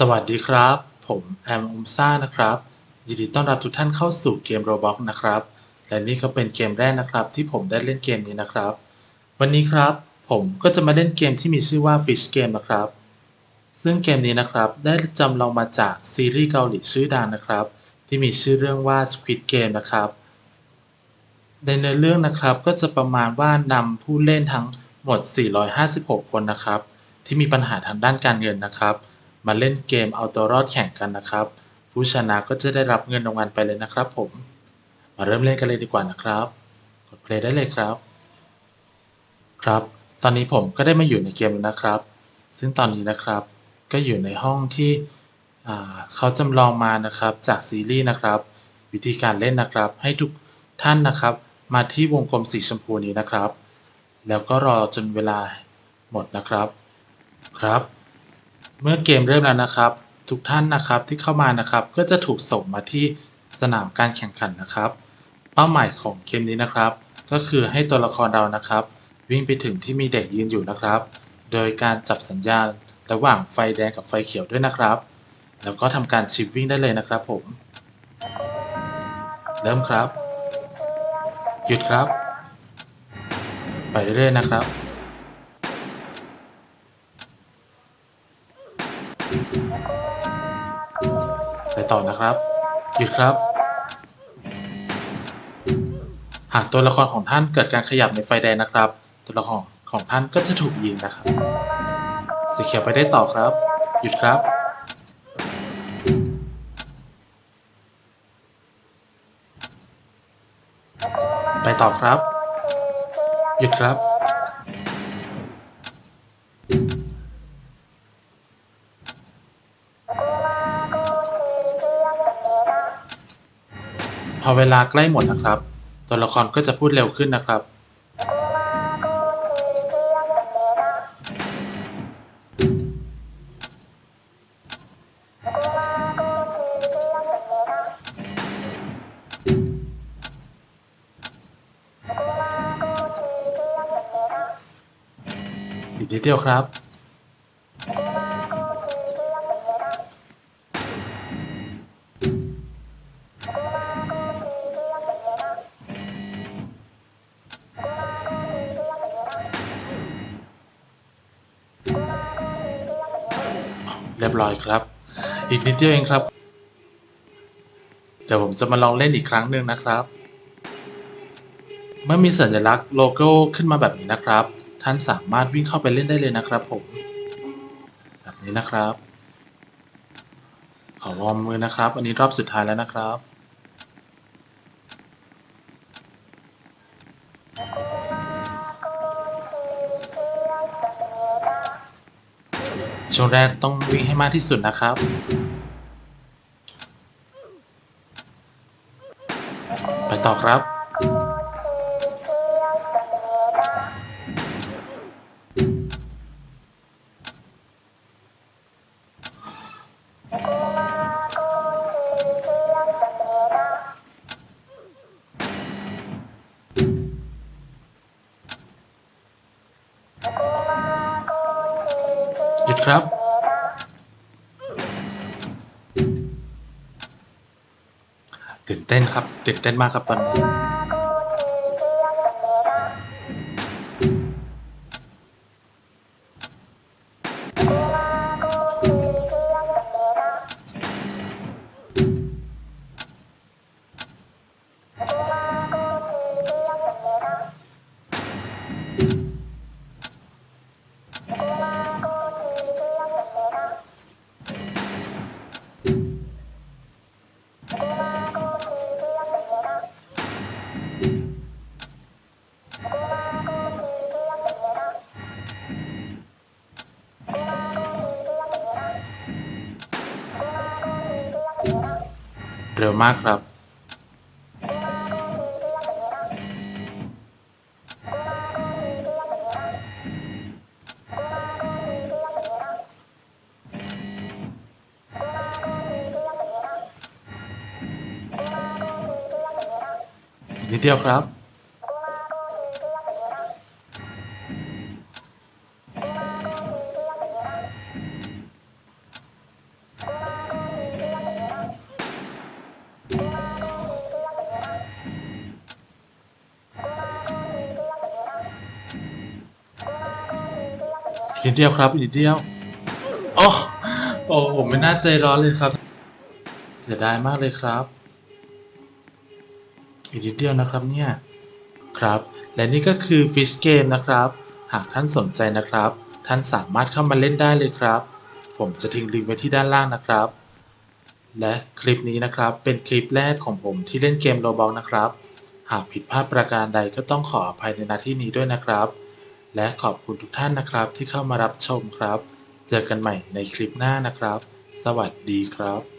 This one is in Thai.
สวัสดีครับ ผมแอมอมซ่านะครับ ยินดีต้อนรับทุกท่านเข้าสู่เกม Roblox นะครับ และนี่ก็เป็นเกมแรกนะครับ ที่ผมได้เล่นเกมนี้นะครับ วันนี้ครับ ผมก็จะมาเล่นเกมที่มีชื่อว่า Fish Game นะครับ ซึ่งเกมนี้นะครับได้จำลองมาจากซีรีส์เกาหลีชื่อดังนะครับ ที่มีชื่อเรื่องว่า Squid Game นะครับ ในเนื้อเรื่องนะครับก็จะประมาณว่านำผู้เล่นทั้งหมด 456 คนนะครับ ที่มีปัญหาทางด้านการเงินนะครับ มาเล่นเกมเอาตัวรอดแข่งกันนะครับ ผู้ชนะก็จะได้รับเงินรางวัลไปเลยนะครับผม มาเริ่มเล่นกันเลยดีกว่านะครับ กดเพลย์ได้เลยครับ ครับ ตอนนี้ผมก็ได้มาอยู่ในเกมแล้วนะครับ ซึ่งตอนนี้นะครับ ก็อยู่ในห้องที่เขาจำลองมานะครับจากซีรีส์นะครับ วิธีการเล่นนะครับ ให้ทุกท่านนะครับ มาที่วงกลมสีชมพูนี้นะครับ แล้วก็รอจนเวลาหมดนะครับ ครับ เมื่อเกมเริ่มแล้วนะครับ ทุกท่านนะครับที่เข้ามานะครับ ก็จะถูกส่งมาที่สนามการแข่งขันนะครับ เป้าหมายของเกมนี้นะครับ ก็คือให้ตัวละครเรานะครับ วิ่งไปถึงที่มีเด็กยืนอยู่นะครับ โดยการจับสัญญาณระหว่างไฟแดงกับไฟเขียวด้วยนะครับ แล้วก็ทำการชิปวิ่งได้เลยนะครับผม เริ่มครับ หยุดครับ ไปเรื่อยๆนะครับ ต่อนะครับ หยุดครับ หากตัวละครของท่านเกิดการขยับในไฟแดงนะครับ ตัวละครของท่านก็จะถูกยิงนะครับ สีเขียวไปได้ต่อครับ หยุดครับ ไปต่อครับ หยุดครับ อเวลาใกล้หมดนะครับ ตัวละครก็จะพูดเร็วขึ้นนะครับ อีกนิดเดียวครับ เรียบร้อยครับ อีกนิดเดียวเองครับ เดี๋ยวผมจะมาลองเล่นอีกครั้งหนึ่งนะครับ เมื่อมีสัญลักษณ์โลโก้ขึ้นมาแบบนี้นะครับ ท่านสามารถวิ่งเข้าไปเล่นได้เลยนะครับผม แบบนี้นะครับ ขอวอร์มมือนะครับ อันนี้รอบสุดท้ายแล้วนะครับ ช่วงแรกต้องวิ่งให้มากที่สุดนะครับ ไปต่อครับ ครับ ตื่นเต้นครับ ตื่นเต้นมากครับตอนนี้ เร็วมากครับ นิดเดียวครับ นิดเดียวครับอีกนิดเดียว โอ้โอ้ผมไม่น่าใจร้อนเลยครับ เสียดายมากเลยครับ อีกนิดเดียวนะครับเนี่ยครับ และนี่ก็คือ Fish Game นะครับ หากท่านสนใจนะครับ ท่านสามารถเข้ามาเล่นได้เลยครับ ผมจะทิ้งลิงก์ไว้ที่ด้านล่างนะครับ และคลิปนี้นะครับ เป็นคลิปแรกของผมที่เล่นเกมโรบอ x นะครับ หากผิดพลาดประการใดก็ต้องขออภัยในนาที่นี้ด้วยนะครับ และขอบคุณทุกท่านนะครับที่เข้ามารับชมครับ เจอกันใหม่ในคลิปหน้านะครับ สวัสดีครับ